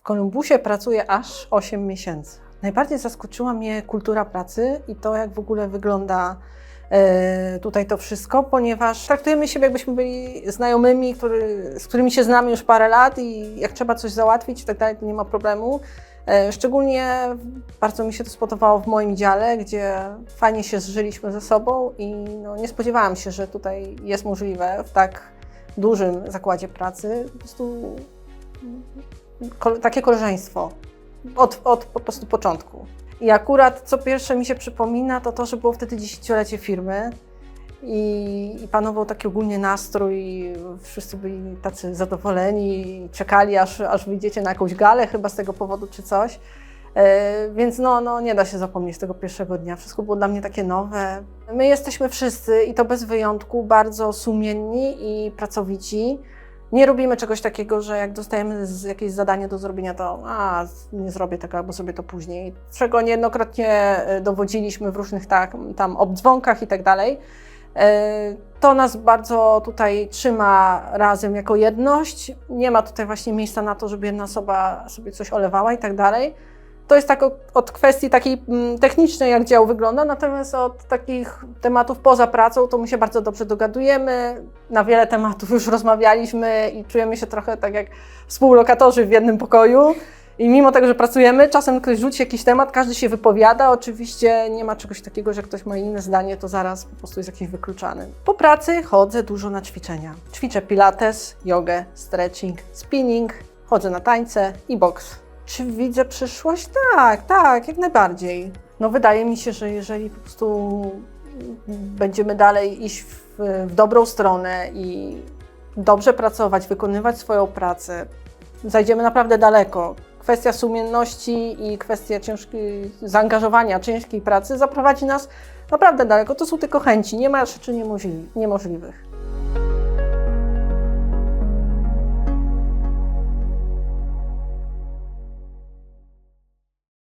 W Kolumbusie pracuję aż 8 miesięcy. Najbardziej zaskoczyła mnie kultura pracy i to, jak w ogóle wygląda e, tutaj to wszystko, ponieważ traktujemy siebie, jakbyśmy byli znajomymi, który, z którymi się znamy już parę lat i jak trzeba coś załatwić i tak dalej, to nie ma problemu. E, Szczególnie bardzo mi się to spodobało w moim dziale, gdzie fajnie się zżyliśmy ze sobą i no, nie spodziewałam się, że tutaj jest możliwe w tak dużym zakładzie pracy po prostu takie koleżeństwo od, od po prostu początku. I akurat co pierwsze mi się przypomina, to to, że było wtedy dziesięciolecie firmy i, i panował taki ogólnie nastrój, wszyscy byli tacy zadowoleni, czekali aż, aż wyjdziecie na jakąś galę chyba z tego powodu czy coś. E, Więc no, no, nie da się zapomnieć tego pierwszego dnia. Wszystko było dla mnie takie nowe. My jesteśmy wszyscy i to bez wyjątku bardzo sumienni i pracowici. Nie robimy czegoś takiego, że jak dostajemy jakieś zadanie do zrobienia, to a, nie zrobię tego albo zrobię to później. Czego niejednokrotnie e, dowodziliśmy w różnych tak, tam obdzwonkach i tak dalej. E, To nas bardzo tutaj trzyma razem jako jedność. Nie ma tutaj właśnie miejsca na to, żeby jedna osoba sobie coś olewała i tak dalej. To jest tak od kwestii takiej mm, technicznej, jak dział wygląda, natomiast od takich tematów poza pracą, to my się bardzo dobrze dogadujemy. Na wiele tematów już rozmawialiśmy i czujemy się trochę tak jak współlokatorzy w jednym pokoju. I mimo tego, że pracujemy, czasem ktoś rzuci jakiś temat, każdy się wypowiada. Oczywiście nie ma czegoś takiego, że ktoś ma inne zdanie, to zaraz po prostu jest jakiś wykluczany. Po pracy chodzę dużo na ćwiczenia. Ćwiczę pilates, jogę, stretching, spinning, chodzę na tańce i boks. Czy widzę przyszłość? Tak, tak, jak najbardziej. No wydaje mi się, że jeżeli po prostu będziemy dalej iść w, w dobrą stronę i dobrze pracować, wykonywać swoją pracę, zajdziemy naprawdę daleko. Kwestia sumienności i kwestia ciężkiej, zaangażowania, ciężkiej pracy zaprowadzi nas naprawdę daleko. To są tylko chęci, nie ma rzeczy niemożli- niemożliwych.